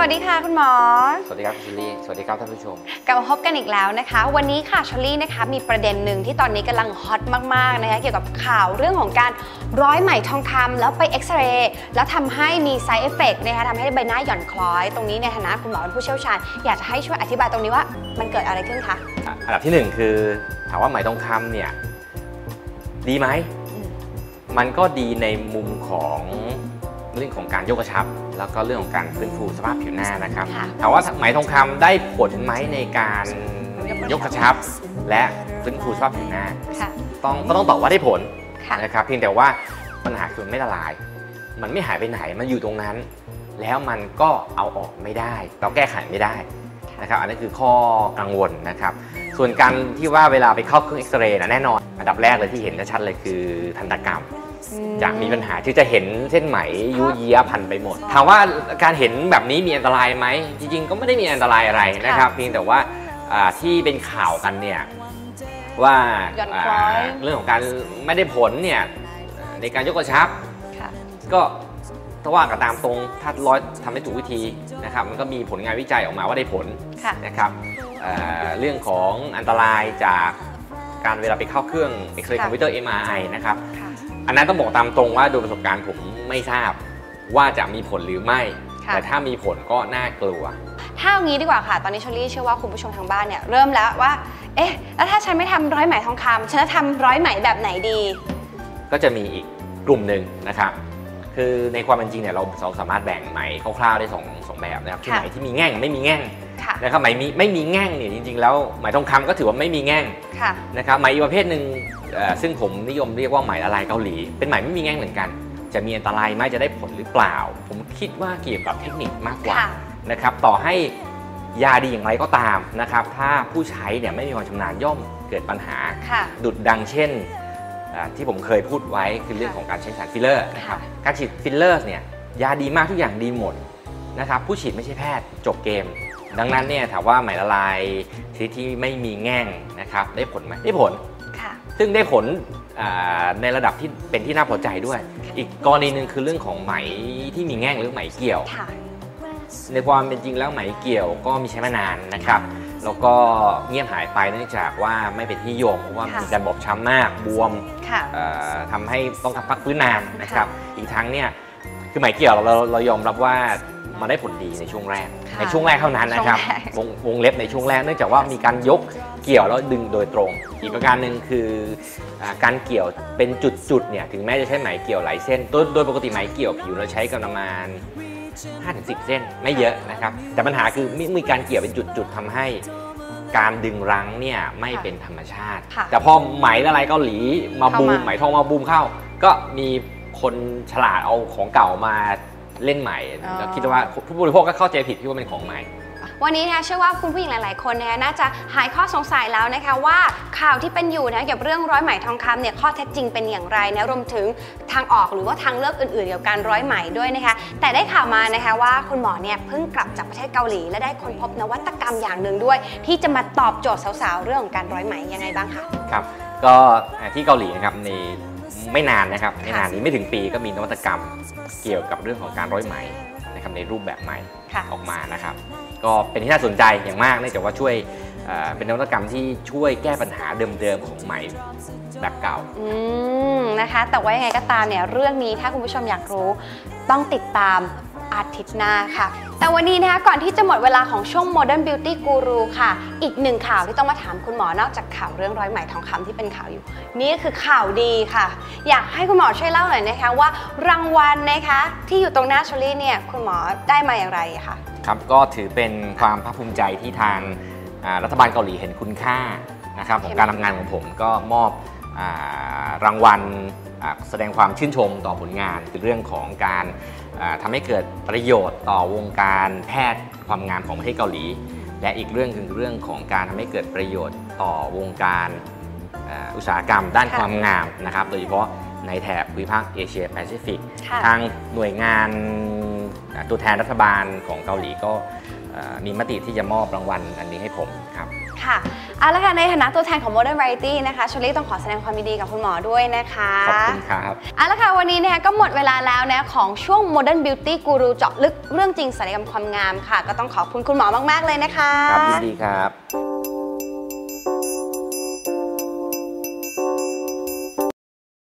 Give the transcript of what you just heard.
วัสดีค่ะคุณหมอ สวัสดีครับคุณชิลลี่สวัสดีครับท่านผู้ชม กลับมาพบกันอีกแล้วนะคะ วันนี้ค่ะชอลลี่นะคะมีประเด็นหนึ่งที่ตอนนี้กำลังฮอตมากๆนะคะเกี่ยวกับข่าวเรื่องของการร้อยไหมทองคำแล้วไปเอ็กซเรย์แล้วทำให้มีไซเอฟเฟกนะคะทำให้ใบหน้าหย่อนคล้อย ตรงนี้ในฐานะคุณหมอเป็นผู้เชี่ยวชาญ อยากจะให้ช่วยอธิบายตรงนี้ว่ามันเกิดอะไรขึ้นคะอันดับที่หนึ่งคือถามว่าไหมทองคำเนี่ยดีไหมอืมมันก็ดีในมุมของ เรื่องของการยกกระชับ แล้วก็เรื่องของการฟื้นฟูสภาพผิวหน้านะครับค่ะถามว่าไหมทองคำได้ผลไหมในการยกกระชับ และฟื้นฟูสภาพผิวหน้าค่ะต้องก็ต้องตอบว่าได้ผลค่ะนะครับเพียงแต่ว่าปัญหาคือมันไม่ละลาย มันไม่หายไปไหนมันอยู่ตรงนั้น แล้วมันก็เอาออกไม่ได้ เราแก้ไขไม่ได้นะครับอันนี้คือข้อกังวลนะครับ ส่วนการที่ว่าเวลาไปเข้าเครื่องเอ็กซเรย์นะแน่นอน อันดับแรกเลยที่เห็นชัดๆเลยคือทันตกรรม จะมีปัญหาที่จะเห็นเส้นไหมยุเยียพันไปหมด ถามว่าการเห็นแบบนี้มีอันตรายไหมจริงๆ ก็ไม่ได้มีอันตรายอะไรนะครับ เพียงแต่ว่าอ่าที่เป็นข่าวกันเนี่ยว่าหย่อนคล้อยอ่าเรื่องของการไม่ได้ผลเนี่ยในการยกกระชับค่ะก็ถ้าว่ากันตามตรงถ้าร้อยทำได้ถูกวิธีนะครับมันก็มีผลงานวิจัยออกมาว่าได้ผลค่ะนะครับเอ่อเรื่องของอันตรายจากการเวลาไปเข้าเครื่องเอ็กซเรย์ค่ะคอมพิวเตอร์ MRI นะครับค่ะ อันนั้นต้องบอกตามตรงว่าโดยประสบการณ์ผมไม่ทราบว่าจะมีผลหรือไม่ ค่ะ แต่ถ้ามีผลก็น่ากลัว ถ้าเอางี้ดีกว่าค่ะ ตอนนี้ชอลลี่เชื่อว่าคุณผู้ชมทางบ้านเนี่ยเริ่มแล้วว่า เอ๊ะ แล้วถ้าฉันไม่ทำร้อยไหมทองคำฉันจะทำร้อยไหมแบบไหนดี ก็จะมีอีกกลุ่มหนึ่งนะครับ คือในความเป็นจริงเนี่ยเราเราสามารถแบ่งไหมคร่าวๆได้สองสองแบบนะครับที่ค่ะ ไหมที่มีแง่งไม่มีแง่งค่ะ นะครับไหมมีไม่มีแง่งเนี่ยจริง ๆ แล้วไหมทองคำก็ถือว่าไม่มีแง่งค่ะนะครับไหมอีกประเภทหนึ่งเอ่อซึ่งผมนิยมเรียกว่าไหมละลายเกาหลี เป็นไหมไม่มีแง่งเหมือนกัน จะมีอันตรายไหมจะได้ผลหรือเปล่า ผมคิดว่าเกี่ยวกับเทคนิคมากกว่าค่ะนะครับต่อให้ยาดีอย่างไรก็ตามนะครับถ้าผู้ใช้เนี่ยไม่มีความชำนาญย่อมเกิดปัญหาค่ะดุดดังเช่นอ่าที่ผมเคยพูดไว้คือเรื่องของการใช้สารฟิลเลอร์นะครับค่ะการฉีดฟิลเลอร์เนี่ยยาดีมากทุกอย่างดีหมดนะครับผู้ฉีดไม่ใช่แพทย์จบเกม ดังนั้นเนี่ยถามว่าไหมละลายชนิดที่ไม่มีแง่งนะครับได้ผลไหมได้ผล ค่ะ ซึ่งได้ผลอ่าในระดับที่เป็นที่น่าพอใจด้วย อีกกรณีหนึ่งคือเรื่องของไหมที่มีแง่งหรือไหมเกี่ยว ค่ะ ในความเป็นจริงแล้วไหมเกี่ยวก็มีใช้มานานนะครับ แล้วก็เงียบหายไปเนื่องจากว่าไม่เป็นที่นิยมเพราะว่าค่ะ มีการบอบช้ำมากบวม ค่ะ เอ่อทำให้ต้องพักฟื้นนานนะครับ อีกทั้งเนี่ยคือไหมเกี่ยวเราเราเรายอมรับว่า มันได้ผลดีในช่วงแรก ค่ะในช่วงแรกเท่านั้นนะครับช่วงแรกวงวงเล็บในช่วงแรกเนื่องจากว่ามีการยกเกี่ยวแล้วดึงโดยตรง อีกประการหนึ่งคืออาการเกี่ยวเป็นจุดๆเนี่ยถึงแม้จะใช้ไหมเกี่ยวหลายเส้นโดยโดยปกติไหมเกี่ยวผิวเราใช้กันประมาณ 5-10 เส้นไม่เยอะนะครับ แต่ปัญหาคือมีมีการเกี่ยวเป็นจุดๆทำให้การดึงรั้งเนี่ยไม่เป็นธรรมชาติ ค่ะแต่พอไหมละลายเกาหลีมาเข้าบูมมา ไหมทองมาบูมเข้า ก็มีคนฉลาดเอาของเก่ามา เล่นใหม่แล้วคิดว่าผู้บริโภคก็เข้าใจผิดที่ว่าเป็นของใหม่วันนี้นะคะเชื่อว่าคุณผู้หญิงหลาย ๆ คนนะคะน่าจะหายข้อสงสัยแล้วนะคะว่าข่าวที่เป็นอยู่นะเกี่ยวกับเรื่องร้อยไหมทองคำเนี่ยข้อเท็จจริงเป็นอย่างไรนะรวมถึงทางออกหรือว่าทางเลือกอื่น ๆ เกี่ยวกับการร้อยไหมด้วยนะคะแต่ได้ข่าวมานะคะว่าคุณหมอเนี่ยเพิ่งกลับจากประเทศเกาหลี และได้ค้นพบนวัตกรรมอย่างหนึ่งด้วย ที่จะมาตอบโจทย์สาว ๆ เรื่องของการร้อยไหมยังไงบ้างคะครับก็อ่าที่เกาหลีนะครับใน ไม่นานนะครับไม่นานนี้ไม่ถึงปีก็มีนวัตกรรมเกี่ยวกับเรื่องของการร้อยไหมนะครับในรูปแบบใหม่ค่ะออกมานะครับ ก็เป็นที่น่าสนใจอย่างมากเนื่องจากว่าช่วยเอ่อเป็นนวัตกรรมที่ช่วยแก้ปัญหาเดิมๆของไหมแบบเก่าอืมนะคะ แต่ว่ายังไงก็ตามเนี่ยเรื่องนี้ถ้าคุณผู้ชมอยากรู้ต้องติดตามอาทิตย์หน้าค่ะ แต่วันนี้นะคะก่อนที่จะหมดเวลาของช่วง Modern Beauty Guru ค่ะ อีกหนึ่งข่าวที่ต้องมาถามคุณหมอนอกจากข่าวเรื่องร้อยไหมทองคำที่เป็นข่าวอยู่ นี่ก็คือข่าวดีค่ะ อยากให้คุณหมอช่วยเล่าหน่อยนะคะว่ารางวัลนะคะ ที่อยู่ตรงหน้าชอรี่เนี่ยคุณหมอได้มาอย่างไรคะครับก็ถือเป็นความภาคภูมิใจที่ทางอ่ารัฐบาลเกาหลีเห็นคุณค่านะครับของการทำงานของผมก็มอบอารางวัลอ่า แสดงความชื่นชมต่อผลงานคือเรื่องของการอ่าทำให้เกิดประโยชน์ต่อวงการแพทย์ความงามของประเทศเกาหลี และอีกเรื่องคือเรื่องของการทำให้เกิดประโยชน์ต่อวงการอ่าอุตสาหกรรมด้านค่ะความงามนะครับ โดยเฉพาะในแถบภูมิภาคเอเชียแปซิฟิกค่ะทางหน่วยงานอ่าตัวแทนรัฐบาลของเกาหลีก็เอ่อมีมติที่จะมอบรางวัลอันนี้ให้ผมครับ ค่ะ เอาละค่ะในฐานะตัวแทนของ Modern Variety นะคะชลี่ต้องขอแสดงความยินดีกับคุณหมอด้วยนะคะขอบคุณครับเอาละค่ะวันนี้นะคะก็หมดเวลาแล้วนะของช่วง Modern Beauty Guru เจาะลึกเรื่องจริงศัลยกรรมความงามค่ะ ก็ต้องขอบคุณคุณหมอมาก ๆ เลยนะคะ ครับยินดีครับ